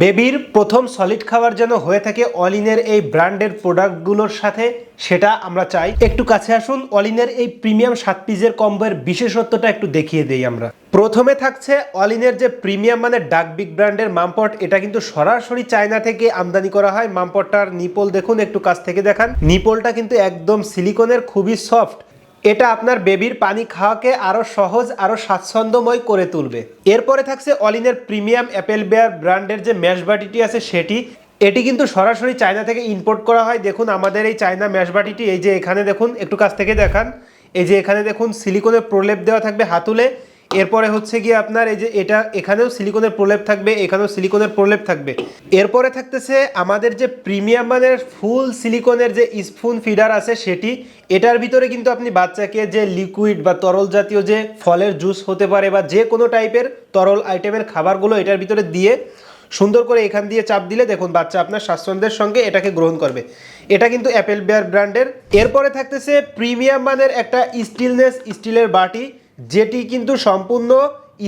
বেবির প্রথম সলিড খাবার যেন হয়ে থাকে অলিনের এই ব্র্যান্ডের প্রোডাক্টগুলোর সাথে, সেটা আমরা চাই। একটু কাছে আসুন, অলিনের এই প্রিমিয়াম সাত পিসের কম্বোয়ের বিশেষত্বটা একটু দেখিয়ে দেই আমরা। প্রথমে থাকছে অলিনের যে প্রিমিয়াম মানে ডাক বিগ ব্র্যান্ডের মামপট, এটা কিন্তু সরাসরি চায়না থেকে আমদানি করা হয়। মামপটটার নিপল দেখুন, একটু কাছ থেকে দেখান। নিপলটা কিন্তু একদম সিলিকনের খুবই সফট এটা আপনার বেবির পানি খাওয়াকে আরও সহজ আরও স্বাচ্ছন্দ্যময় করে তুলবে। এরপরে থাকছে অলিনের প্রিমিয়াম অ্যাপেল বেয়ার ব্র্যান্ডের যে ম্যাশবাটিটি আছে সেটি। এটি কিন্তু সরাসরি চায়না থেকে ইম্পোর্ট করা হয়। দেখুন, আমাদের এই চায়না ম্যাশবাটিটি এই যে এখানে দেখুন, একটু কাছ থেকে দেখান। এই যে এখানে দেখুন সিলিকনের প্রলেপ দেওয়া থাকবে হাতুলে। এরপরে হচ্ছে গিয়ে আপনার এই যে এটা, এখানেও সিলিকনের প্রলেপ থাকবে, এখানেও সিলিকনের প্রলেপ থাকবে। এরপরে থাকতেছে আমাদের যে প্রিমিয়াম মানের ফুল সিলিকনের যে স্পুন ফিডার আছে সেটি, এটার ভিতরে কিন্তু আপনি বাচ্চাকে যে লিকুইড বা তরল জাতীয় যে ফলের জুস হতে পারে বা যে কোনো টাইপের তরল আইটেমের খাবারগুলো এটার ভিতরে দিয়ে সুন্দর করে এখান দিয়ে চাপ দিলে দেখুন বাচ্চা আপনার স্বাচ্ছন্দ্যের সঙ্গে এটাকে গ্রহণ করবে। এটা কিন্তু অ্যাপেল বেয়ার ব্র্যান্ডের। এরপরে থাকতেছে প্রিমিয়াম মানের একটা স্টিলনেস স্টিলের বাটি। যেটি কিন্তু সম্পূর্ণ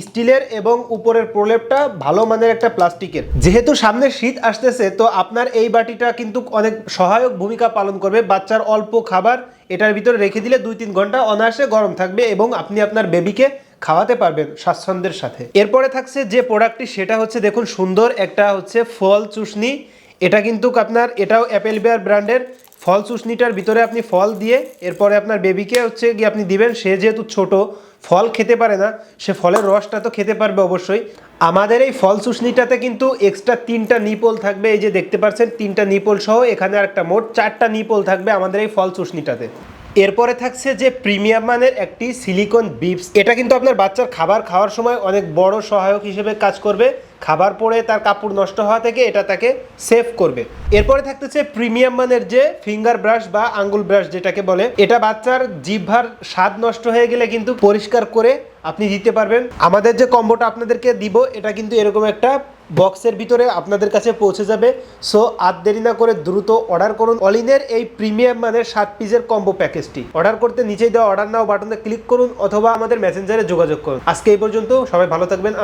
স্টিলের এবং উপরের প্রলেপটা ভালো মানের একটা প্লাস্টিকের। যেহেতু সামনে শীত আসতেছে, তো আপনার এই বাটিটা কিন্তু অনেক সহায়ক ভূমিকা পালন করবে। বাচ্চার অল্প খাবার এটার ভিতরে রেখে দিলে দুই তিন ঘণ্টা অনায়াসে গরম থাকবে এবং আপনি আপনার বেবিকে খাওয়াতে পারবেন স্বাচ্ছন্দ্যের সাথে। এরপরে থাকছে যে প্রোডাক্টটি, সেটা হচ্ছে দেখুন সুন্দর একটা হচ্ছে ফল চুষনি। এটা কিন্তু আপনার, এটাও অ্যাপেল বেয়ার ব্র্যান্ডের ফল চুষনিটার ভিতরে আপনি ফল দিয়ে এরপরে আপনার বেবিকে হচ্ছে গিয়ে আপনি দিবেন। সে যেহেতু ছোট, ফল খেতে পারে না, সে ফলের রসটা তো খেতে পারবে অবশ্যই। আমাদের এই ফল চুষনিটাতে কিন্তু এক্সট্রা তিনটা নিপল থাকবে। এই যে দেখতে পাচ্ছেন, তিনটা নিপল সহ এখানে আর একটা মোট চারটা নিপল থাকবে আমাদের এই ফল চুষনিটাতে এরপরে থাকছে যে প্রিমিয়াম মানের একটি সিলিকন বিপস। এটা কিন্তু আপনার বাচ্চার খাবার খাওয়ার সময় অনেক বড় সহায়ক হিসেবে কাজ করবে। খাবার পরে তার কাপড় নষ্ট হওয়া থেকে এটা তাকে সেভ করবে। এরপরে থাকতেছে প্রিমিয়াম মানের যে ফিঙ্গার ব্রাশ বা আঙ্গুল ব্রাশ যেটাকে বলে, এটা বাচ্চার জিভার স্বাদ নষ্ট হয়ে গেলে কিন্তু পরিষ্কার করে আপনি দিতে পারবেন। আমাদের যে কম্বোটা আপনাদেরকে দিব, এটা কিন্তু এরকম একটা বক্সের ভিতরে আপনাদের কাছে পৌঁছে যাবে। সো আর দেরি না করে দ্রুত অর্ডার করুন। অলিনের এই প্রিমিয়াম মানের সাত পিসের কম্বো প্যাকেজটি অর্ডার করতে নিচেই দেওয়া অর্ডার নাও বাটনে ক্লিক করুন অথবা আমাদের মেসেঞ্জারে যোগাযোগ করুন। আজকে এই পর্যন্ত সবাই ভালো থাকবেন।